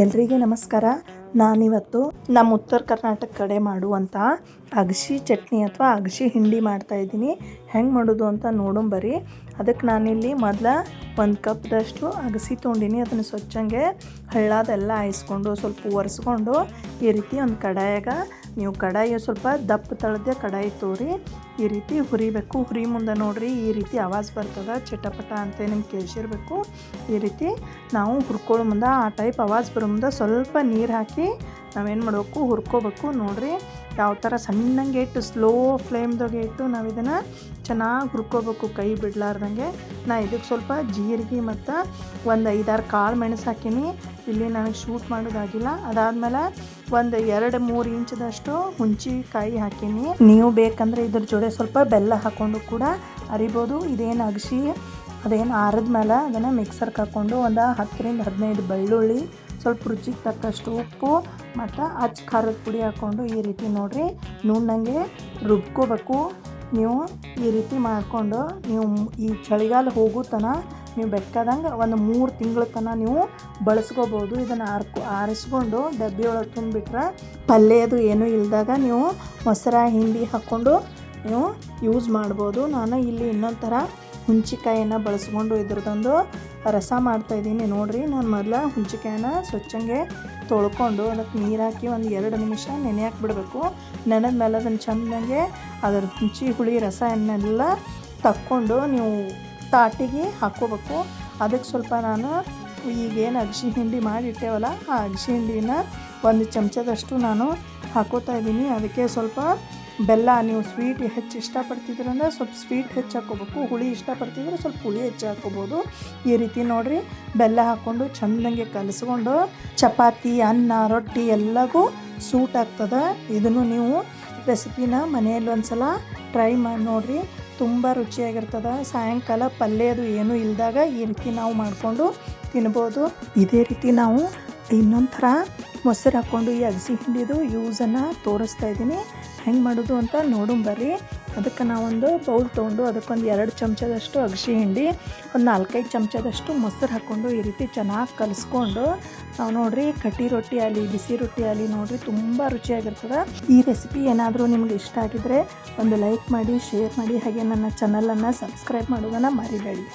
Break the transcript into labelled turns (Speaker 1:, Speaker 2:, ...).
Speaker 1: ಎಲ್ರಿಗೆ ನಮಸ್ಕಾರ. ನಾನಿವತ್ತು ನಮ್ಮ ಉತ್ತರ ಕರ್ನಾಟಕ ಕಡೆ ಮಾಡುವಂಥ ಅಗಸಿ ಚಟ್ನಿ ಅಥವಾ ಅಗಸಿ ಹಿಂಡಿ ಮಾಡ್ತಾ ಇದ್ದೀನಿ. ಹೆಂಗೆ ಮಾಡೋದು ಅಂತ ನೋಡೋಣ ಅದಕ್ಕೆ ನಾನಿಲ್ಲಿ ಮೊದಲ ಒಂದು ಕಪ್ದಷ್ಟು ಅಗಸಿ ತೊಗೊಂಡಿನಿ. ಅದನ್ನು ಸ್ವಚ್ಛಂಗೆ ಹಳ್ಳದೆಲ್ಲ ಆಯಿಸ್ಕೊಂಡು ಸ್ವಲ್ಪ ಒರೆಸ್ಕೊಂಡು ಈ ರೀತಿ ಒಂದು ಕಡಾಯಾಗ ನೀವು ಕಡಾಯಿ ಸ್ವಲ್ಪ ದಪ್ಪ ತಳದೆ ಕಡಾಯಿ ತೋರಿ, ಈ ರೀತಿ ಹುರಿಬೇಕು. ಹುರಿ ಮುಂದೆ ನೋಡಿರಿ, ಈ ರೀತಿ ಆವಾಜ್ ಬರ್ತದೆ, ಚಟಪಟ ಅಂತ ನಿಮ್ಗೆ ಕೇಳಿಸಿರ್ಬೇಕು. ಈ ರೀತಿ ನಾವು ಹುರ್ಕೊಳ್ಳೋ ಮುಂದೆ ಆ ಟೈಪ್ ಆವಾಜ್ ಬರೋ ಮುಂದೆ ಸ್ವಲ್ಪ ನೀರು ಹಾಕಿ ನಾವೇನು ಮಾಡಬೇಕು, ಹುರ್ಕೋಬೇಕು. ನೋಡಿರಿ, ಯಾವ ಥರ ಸಣ್ಣಂಗೆ ಇಟ್ಟು ಸ್ಲೋ ಫ್ಲೇಮ್ದಾಗೆ ಇಟ್ಟು ನಾವು ಇದನ್ನು ಚೆನ್ನಾಗಿ ಹುರ್ಕೋಬೇಕು. ಕೈ ಬಿಡಲಾರ್ದಂಗೆ. ನಾ ಇದಕ್ಕೆ ಸ್ವಲ್ಪ ಜೀರಿಗೆ ಮತ್ತು ಒಂದು ಐದಾರು ಕಾಳು ಮೆಣಸು ಹಾಕೀನಿ. ಇಲ್ಲಿ ನನಗೆ ಶೂಟ್ ಮಾಡೋದಾಗಿಲ್ಲ. ಅದಾದಮೇಲೆ ಒಂದು ಎರಡು ಮೂರು ಇಂಚದಷ್ಟು ಹುಂಚಿಕಾಯಿ ಹಾಕೀನಿ. ನೀವು ಬೇಕಂದರೆ ಇದ್ರ ಜೊತೆ ಸ್ವಲ್ಪ ಬೆಲ್ಲ ಹಾಕ್ಕೊಂಡು ಕೂಡ ಅರಿಬೋದು. ಇದೇನು ಅಗಸಿ, ಅದೇನು ಆರದ ಮೇಲೆ ಅದನ್ನು ಮಿಕ್ಸರ್ಗೆ ಹಾಕ್ಕೊಂಡು ಒಂದು ಹತ್ತರಿಂದ ಹದಿನೈದು ಬೆಳ್ಳುಳ್ಳಿ, ಸ್ವಲ್ಪ ರುಚಿಗೆ ತಕ್ಕಷ್ಟು ಉಪ್ಪು, ಮತ್ತು ಅಚ್ಚ ಖಾರದ ಪುಡಿ ಹಾಕ್ಕೊಂಡು ಈ ರೀತಿ ನೋಡಿರಿ. ನುಣ್ಣಂಗೆ ರುಬ್ಕೋಬೇಕು. ನೀವು ಈ ರೀತಿ ಮಾಡಿಕೊಂಡು ನೀವು ಈ ಚಳಿಗಾಲ ಹೋಗೋ ತನಕ ನೀವು ಬೇಕಾದಂಗೆ ಒಂದು ಮೂರು ತಿಂಗಳ ತನಕ ನೀವು ಬಳಸ್ಕೋಬೋದು. ಇದನ್ನು ಆರ್ಕೊ, ಆರಿಸ್ಕೊಂಡು ಡಬ್ಬಿ ಒಳಗೆ ತುಂಬಿಟ್ರೆ ಪಲ್ಯದು ಏನೂ ಇಲ್ಲದಾಗ ನೀವು ಮೊಸರ, ಹಿಂಡಿ ಹಾಕ್ಕೊಂಡು ನೀವು ಯೂಸ್ ಮಾಡ್ಬೋದು. ನಾನು ಇಲ್ಲಿ ಇನ್ನೊಂದು ಥರ ಹುಂಚಿಕಾಯಿನ ಬಳಸ್ಕೊಂಡು ಇದ್ರದ್ದೊಂದು ರಸ ಮಾಡ್ತಾಯಿದ್ದೀನಿ ನೋಡಿರಿ, ನಾನು ಮೊದಲ ಹುಂಚಿಕಾಯಿನ ಸ್ವಚ್ಛಂಗೆ ತೊಳ್ಕೊಂಡು ಅದಕ್ಕೆ ನೀರು ಹಾಕಿ ಒಂದು ಎರಡು ನಿಮಿಷ ನೆನೆ ಹಾಕ್ಬಿಡ್ಬೇಕು. ನೆನೆದ ಮೇಲೆ ಅದನ್ನು ಚೆಂದಂಗೆ ಅದರ ಹುಂಚಿ ಹುಳಿ ರಸ ಎಣ್ಣೆಲ್ಲ ತಕ್ಕೊಂಡು ನೀವು ತಾಟಿಗೆ ಹಾಕ್ಕೋಬೇಕು. ಅದಕ್ಕೆ ಸ್ವಲ್ಪ ನಾನು ಈಗೇನು ಅಗ್ಸಿ ಹಿಂಡಿ ಮಾಡಿಟ್ಟೇವಲ್ಲ, ಆ ಅಗ್ಸಿ ಹಿಂಡಿನ ಒಂದು ಚಮಚದಷ್ಟು ನಾನು ಹಾಕೋತಾ ಇದ್ದೀನಿ. ಅದಕ್ಕೆ ಸ್ವಲ್ಪ ಬೆಲ್ಲ ನೀವು ಸ್ವೀಟ್ ಹೆಚ್ಚು ಇಷ್ಟಪಡ್ತಿದ್ರಂದ್ರೆ ಸ್ವಲ್ಪ ಸ್ವೀಟ್ ಹೆಚ್ಚು ಹಾಕ್ಕೋಬೇಕು. ಹುಳಿ ಇಷ್ಟಪಡ್ತಿದ್ರೆ ಸ್ವಲ್ಪ ಹುಳಿ ಹೆಚ್ಚು ಹಾಕ್ಕೋಬೋದು. ಈ ರೀತಿ ನೋಡಿರಿ, ಬೆಲ್ಲ ಹಾಕ್ಕೊಂಡು ಚೆಂದಂಗೆ ಕಲಿಸ್ಕೊಂಡು ಚಪಾತಿ, ಅನ್ನ, ರೊಟ್ಟಿ ಎಲ್ಲಗೂ ಸೂಟ್ ಆಗ್ತದೆ. ಇದನ್ನು ನೀವು ರೆಸಿಪಿನ ಮನೆಯಲ್ಲಿ ಒಂದು ಸಲ ಟ್ರೈ ಮಾಡಿ ನೋಡಿರಿ, ತುಂಬ ರುಚಿಯಾಗಿರ್ತದೆ. ಸಾಯಂಕಾಲ ಪಲ್ಯ ಅದು ಏನೂ ಇಲ್ಲದಾಗ ಈ ರೀತಿ ನಾವು ಮಾಡಿಕೊಂಡು ತಿನ್ಬೋದು. ಇದೇ ರೀತಿ ನಾವು ಇನ್ನೊಂದು ಥರ ಮೊಸರು ಹಾಕ್ಕೊಂಡು ಈ ಅಗಸಿ ಹಿಂಡಿದು ಯೂಸನ್ನು ತೋರಿಸ್ತಾ ಇದ್ದೀನಿ. ಹೆಂಗೆ ಮಾಡೋದು ಅಂತ ನೋಡು ಬರ್ರಿ. ಅದಕ್ಕೆ ನಾವೊಂದು ಬೌಲ್ ತೊಗೊಂಡು ಅದಕ್ಕೊಂದು ಎರಡು ಚಮಚದಷ್ಟು ಅಗಸಿ ಹಿಂಡಿ, ಒಂದು ನಾಲ್ಕೈದು ಚಮಚದಷ್ಟು ಮೊಸರು ಹಾಕ್ಕೊಂಡು ಈ ರೀತಿ ಚೆನ್ನಾಗಿ ಕಲಿಸ್ಕೊಂಡು, ನಾವು ನೋಡಿರಿ ಕಟ್ಟಿ ರೊಟ್ಟಿ ಆಗಲಿ, ಬಿಸಿ ರೊಟ್ಟಿ ಆಗಲಿ ನೋಡಿರಿ ತುಂಬ ರುಚಿಯಾಗಿರ್ತದೆ. ಈ ರೆಸಿಪಿ ಏನಾದರೂ ನಿಮ್ಗೆ ಇಷ್ಟ ಆಗಿದ್ರೆ ಒಂದು ಲೈಕ್ ಮಾಡಿ ಶೇರ್ ಮಾಡಿ, ಹಾಗೆ ನನ್ನ ಚಾನಲನ್ನು ಸಬ್ಸ್ಕ್ರೈಬ್ ಮಾಡೋದನ್ನು ಮರಿಬೇಡಿ.